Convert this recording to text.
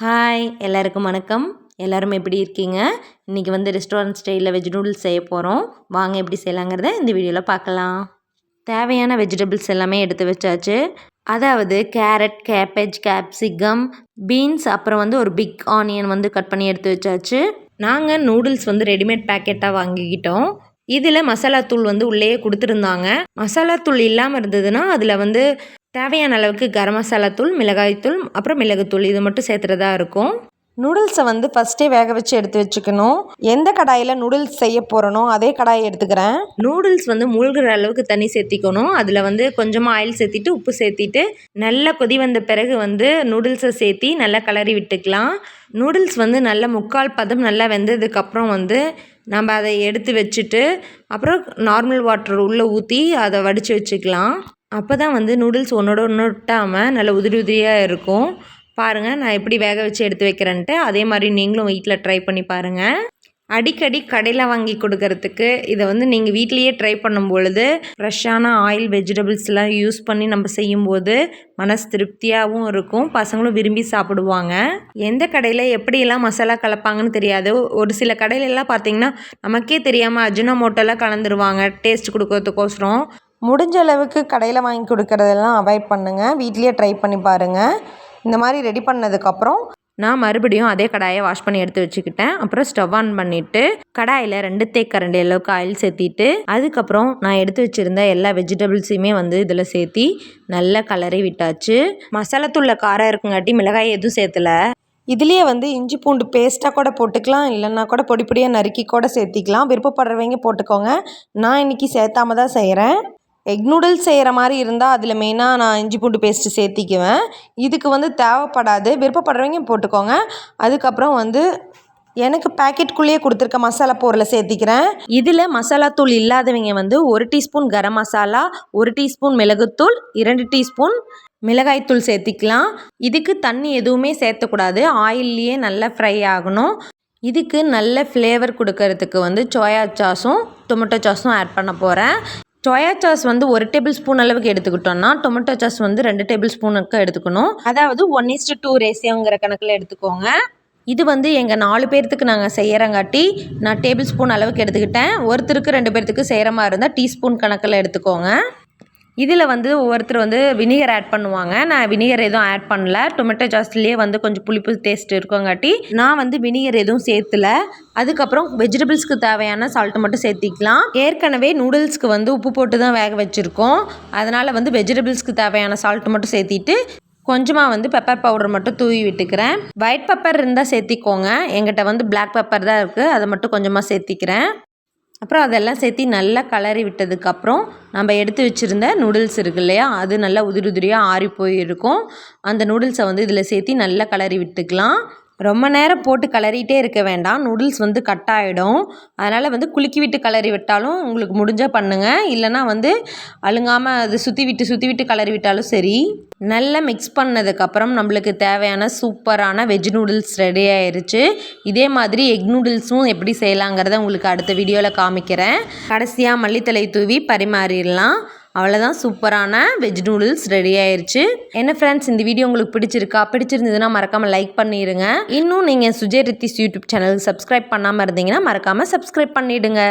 Hi எல்லாருக்கும் வணக்கம். எல்லாரும் எப்படி இருக்கீங்க? இன்றைக்கி வந்து ரெஸ்டாரண்ட் ஸ்டைலில் வெஜ் நூடுல்ஸ் செய்ய போகிறோம் வாங்க எப்படி செய்யலாங்கிறத இந்த வீடியோவில் பார்க்கலாம். தேவையான வெஜிடபிள்ஸ் எல்லாமே எடுத்து வச்சாச்சு. அதாவது கேரட் கேபேஜ் கேப்சிகம் பீன்ஸ் அப்புறம் வந்து ஒரு பிக் ஆனியன் வந்து கட் பண்ணி எடுத்து வச்சாச்சு. நாங்கள் நூடுல்ஸ் வந்து ரெடிமேட் பேக்கெட்டாக வாங்கிக்கிட்டோம். இதில் மசாலாத்தூள் வந்து உள்ளேயே கொடுத்துருந்தாங்க. மசாலாத்தூள் இல்லாமல் இருந்ததுன்னா அதில் வந்து தேவையான அளவுக்கு கரம் மசாலா தூள் மிளகாய்த்தூள் அப்புறம் மிளகுத்தூள் இது மட்டும் சேர்த்துறதா இருக்கும். நூடுல்ஸை வந்து ஃபஸ்ட்டே வேக வச்சு எடுத்து வச்சுக்கணும். எந்த கடாயில் நூடுல்ஸ் செய்ய போகிறனோ அதே கடாயை எடுத்துக்கிறேன். நூடுல்ஸ் வந்து மூழ்கிற அளவுக்கு தண்ணி சேர்த்திக்கணும். அதில் வந்து கொஞ்சமாக ஆயில் சேர்த்திட்டு உப்பு சேர்த்திட்டு நல்லா கொதி வந்த பிறகு வந்து நூடுல்ஸை சேர்த்தி நல்லா கலரி விட்டுக்கலாம். நூடுல்ஸ் வந்து நல்ல முக்கால் பதம் நல்லா வெந்ததுக்கப்புறம் வந்து நம்ம அதை எடுத்து வச்சுட்டு அப்புறம் நார்மல் வாட்டர் உள்ளே ஊற்றி அதை வடித்து வச்சுக்கலாம். அப்போ தான் வந்து நூடுல்ஸ் ஒன்றோட ஒன்று ஒட்டாமல் நல்ல உதிரி உதிரியாக இருக்கும். பாருங்கள் நான் எப்படி வேக வச்சு எடுத்து வைக்கிறேன்ட்டு அதே மாதிரி நீங்களும் வீட்டில் ட்ரை பண்ணி பாருங்கள் அடிக்கடி கடையில் வாங்கி கொடுக்கறதுக்கு இதை வந்து நீங்கள் வீட்லேயே ட்ரை பண்ணும் பொழுது ஃப்ரெஷ்ஷான ஆயில் வெஜிடபிள்ஸ்லாம் யூஸ் பண்ணி நம்ம செய்யும்போது மனசு திருப்தியாகவும் இருக்கும். பசங்களும் விரும்பி சாப்பிடுவாங்க. எந்த கடையில் எப்படியெல்லாம் மசாலா கலப்பாங்கன்னு தெரியாது. ஒரு சில கடையிலலாம் பார்த்தீங்கன்னா நமக்கே தெரியாமல் அஜினோமோட்டோலாம் கலந்துருவாங்க டேஸ்ட் கொடுக்கறதுக்கோசரம். முடிஞ்ச அளவுக்கு கடையில் வாங்கி கொடுக்குறதெல்லாம் அவாய்ட் பண்ணுங்கள் வீட்லேயே ட்ரை பண்ணி பாருங்கள் இந்த மாதிரி ரெடி பண்ணதுக்கப்புறம் நான் மறுபடியும் அதே கடாயை வாஷ் பண்ணி எடுத்து வச்சுக்கிட்டேன். அப்புறம் ஸ்டவ் ஆன் பண்ணிவிட்டு கடாயில் ரெண்டு தேக்கரண்டி அளவுக்கு ஆயில் சேர்த்திட்டு அதுக்கப்புறம் நான் எடுத்து வச்சுருந்த எல்லா வெஜிடபிள்ஸையுமே வந்து இதில் சேர்த்தி நல்லா கலரி விட்டாச்சு. மசாலாத்தூளில் காரம் இருக்குங்காட்டி மிளகாய் எதுவும் சேர்த்துல. இதுலேயே வந்து இஞ்சி பூண்டு பேஸ்ட்டாக கூட போட்டுக்கலாம் இல்லைன்னா கூட பொடி பொடியாக நறுக்கி கூட சேர்த்திக்கலாம். விருப்பப்படுறவங்க போட்டுக்கோங்க. நான் இன்றைக்கி சேர்த்தாம தான் செய்கிறேன் எக் நூடுல்ஸ் செய்கிற மாதிரி இருந்தால் அதில் மெயினாக நான் இஞ்சி பூண்டு பேஸ்ட்டு சேர்த்திக்குவேன். இதுக்கு வந்து தேவைப்படாது. விருப்பப்படுறவங்க போட்டுக்கோங்க. அதுக்கப்புறம் வந்து எனக்கு பேக்கெட்குள்ளேயே கொடுத்துருக்க மசாலா பொருளை சேர்த்திக்கிறேன். இதில் மசாலா தூள் இல்லாதவங்க வந்து ஒரு டீஸ்பூன் கரம் மசாலா ஒரு டீஸ்பூன் மிளகுத்தூள் இரண்டு டீஸ்பூன் மிளகாய்த்தூள் சேர்த்திக்கலாம். இதுக்கு தண்ணி எதுவுமே சேர்த்தக்கூடாது. ஆயில்லையே நல்லா ஃப்ரை ஆகணும். இதுக்கு நல்ல ஃப்ளேவர் கொடுக்கறதுக்கு வந்து சோயா சாஸும் டொமேட்டோ சாஸும் ஆட் பண்ண போகிறேன் சோயா சாஸ் வந்து ஒரு டேபிள் ஸ்பூன் அளவுக்கு எடுத்துக்கிட்டோம்னா டொமேட்டோ சாஸ் வந்து ரெண்டு டேபிள் ஸ்பூனுக்கு எடுத்துக்கணும். அதாவது ஒன் இஸ்டு டூ ரேசியோங்கிற கணக்கில் எடுத்துக்கோங்க. இது வந்து எங்கள் நாலு பேர்த்துக்கு நாங்கள் செய்கிறங்காட்டி நான் டேபிள் ஸ்பூன் அளவுக்கு எடுத்துக்கிட்டேன். ஒருத்தருக்கு ரெண்டு பேர்த்துக்கு செய்கிற மாதிரி இருந்தால் டீஸ்பூன் கணக்கில் எடுத்துக்கோங்க. இதில் வந்து ஒவ்வொருத்தர் வந்து வினிகர் ஆட் பண்ணுவாங்க. நான் வினிகர் எதுவும் ஆட் பண்ணல. டொமேட்டோ சாஸ்லேயே வந்து கொஞ்சம் புளிப்பு டேஸ்ட் இருக்கங்காட்டி நான் வந்து வினிகர் எதுவும் சேர்த்துல. அதுக்கப்புறம் வெஜிடபிள்ஸ்க்கு தேவையான சால்ட்டு மட்டும் சேர்த்திக்கலாம். ஏற்கனவே நூடுல்ஸ்க்கு வந்து உப்பு போட்டு தான் வேக வச்சுருக்கோம். அதனால் வந்து வெஜிடபிள்ஸ்க்கு தேவையான சால்ட்டு மட்டும் சேர்த்திட்டு கொஞ்சமாக வந்து பெப்பர் பவுடர் மட்டும் தூவி விட்டுக்கிறேன். ஒயிட் பெப்பர் இருந்தால் சேர்த்திக்கோங்க. எங்கிட்ட வந்து பிளாக் பெப்பர் தான் இருக்குது அதை மட்டும் கொஞ்சமாக சேர்த்திக்கிறேன். அப்புறம் அதெல்லாம் சேர்த்து நல்லா கலரி விட்டதுக்கப்புறம் நம்ம எடுத்து வச்சுருந்த நூடுல்ஸ் இருக்கு இல்லையா அது நல்லா உதிரி உதிரியாக ஆறி போயிருக்கும். அந்த நூடுல்ஸை வந்து இதில் சேர்த்து நல்லா கலரி விட்டுக்கலாம். ரொம்ப நேரம் போட்டு கிளறிட்டே இருக்க வேண்டாம். நூடுல்ஸ் வந்து கட் ஆகிடும் அதனால் வந்து குலுக்கி விட்டு கிளறி விட்டாலும் உங்களுக்கு முடிஞ்சால் பண்ணுங்கள் இல்லைனா வந்து அழுங்காமல் அது சுற்றி விட்டு சுற்றி விட்டு கிளறி விட்டாலும் சரி. நல்லா மிக்ஸ் பண்ணதுக்கப்புறம் நம்மளுக்கு தேவையான சூப்பரான வெஜ் நூடுல்ஸ் ரெடி ஆயிடுச்சு இதே மாதிரி எக் நூடுல்ஸும் எப்படி செய்யலாங்கிறத உங்களுக்கு அடுத்த வீடியோவில் காமிக்கிறேன். கடைசியாக மல்லித்தலை தூவி பரிமாறிடலாம். அவ்வளோதான் சூப்பரான வெஜ் நூடுல்ஸ் ரெடி ஆயிடுச்சு என்ன ஃப்ரெண்ட்ஸ் இந்த வீடியோ உங்களுக்கு பிடிச்சிருக்கா? பிடிச்சிருந்ததுன்னா மறக்காமல் லைக் பண்ணிடுங்க இன்னும் நீங்கள் சுஜய் ரித்திஸ் யூடியூப் சேனலுக்கு சப்ஸ்கிரைப் பண்ணாமல் இருந்தீங்கன்னா மறக்காமல் சப்ஸ்கிரைப் பண்ணிவிடுங்க